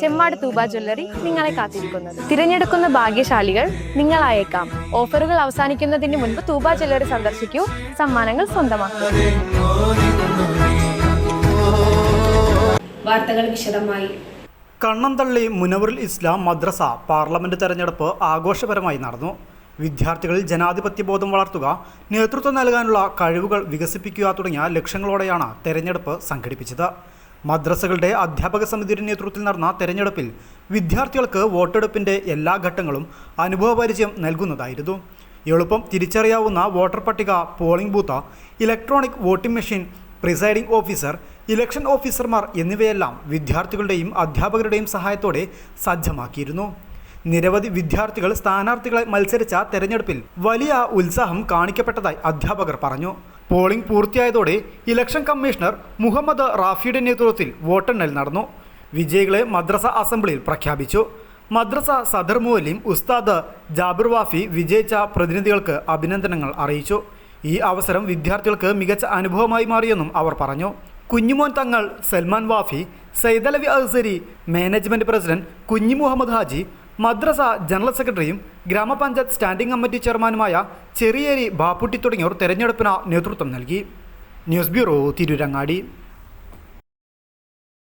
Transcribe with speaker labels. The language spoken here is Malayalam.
Speaker 1: ചെമ്മാട് തൂബ ജ്വല്ലറി നിങ്ങളെ കാത്തിരിക്കുന്നത്. തിരഞ്ഞെടുക്കുന്ന ഭാഗ്യശാലികൾ നിങ്ങളായേക്കാം. ഓഫറുകൾ അവസാനിക്കുന്നതിന് മുൻപ് തൂബ ജ്വല്ലറി സന്ദർശിക്കൂ. സമ്മാനങ്ങൾ സ്വന്തമാക്കൂ.
Speaker 2: വാർത്തകൾ വിശദമായി.
Speaker 3: കണ്ണന്തള്ളി മുനവറുൽ ഇസ്ലാം മദ്രസ പാർലമെന്റ് തെരഞ്ഞെടുപ്പ് ആഘോഷപരമായി നടന്നു. വിദ്യാർത്ഥികളിൽ ജനാധിപത്യ ബോധം വളർത്തുക നേതൃത്വം നൽകാനുള്ള കഴിവുകൾ വികസിപ്പിക്കുക തുടങ്ങിയ ലക്ഷ്യങ്ങളോടെയാണ് തെരഞ്ഞെടുപ്പ് സംഘടിപ്പിച്ചത്. മദ്രസകളുടെ അധ്യാപക സമിതിയുടെ നേതൃത്വത്തിൽ നടന്ന തെരഞ്ഞെടുപ്പിൽ വിദ്യാർത്ഥികൾക്ക് വോട്ടെടുപ്പിന്റെ എല്ലാ ഘട്ടങ്ങളും അനുഭവപരിചയം നൽകുന്നതായിരുന്നു. എളുപ്പം തിരിച്ചറിയാവുന്ന വോട്ടർ പട്ടിക polling booth electronic voting machine presiding officer election ഓഫീസർമാർ എന്നിവയെല്ലാം വിദ്യാർത്ഥികളുടെയും അധ്യാപകരുടെയും സഹായത്തോടെ സജ്ജമാക്കിയിരുന്നു. നിരവധി വിദ്യാർത്ഥികൾ സ്ഥാനാർത്ഥികളെ മത്സരിച്ച തെരഞ്ഞെടുപ്പിൽ വലിയ ഉത്സാഹം കാണിക്കപ്പെട്ടതായി അധ്യാപകർ പറഞ്ഞു. പോളിംഗ് പൂർത്തിയായതോടെ ഇലക്ഷൻ കമ്മീഷണർ മുഹമ്മദ് റാഫിയുടെ നേതൃത്വത്തിൽ വോട്ടെണ്ണൽ നടന്നു. വിജയികളെ മദ്രസ അസംബ്ലിയിൽ പ്രഖ്യാപിച്ചു. മദ്രസ സദർ മുവലിം ഉസ്താദ് ജാബിർ വാഫി വിജയിച്ച പ്രതിനിധികൾക്ക് അഭിനന്ദനങ്ങൾ അറിയിച്ചു. ഈ അവസരം വിദ്യാർത്ഥികൾക്ക് മികച്ച അനുഭവമായി മാറിയെന്നും അവർ പറഞ്ഞു. കുഞ്ഞുമോൻ തങ്ങൾ സൽമാൻ വാഫി സൈദലവി അഹ്സരി മാനേജ്മെന്റ് പ്രസിഡന്റ് കുഞ്ഞി മുഹമ്മദ് ഹാജി മദ്രസ ജനറൽ സെക്രട്ടറിയും ഗ്രാമപഞ്ചായത്ത് സ്റ്റാൻഡിംഗ് കമ്മിറ്റി ചെയർമാനുമായ ചെറിയേരി ബാപ്പുട്ടി തുടങ്ങിയവർ തെരഞ്ഞെടുപ്പിന് നേതൃത്വം നൽകി. News bureau Tirurangadi.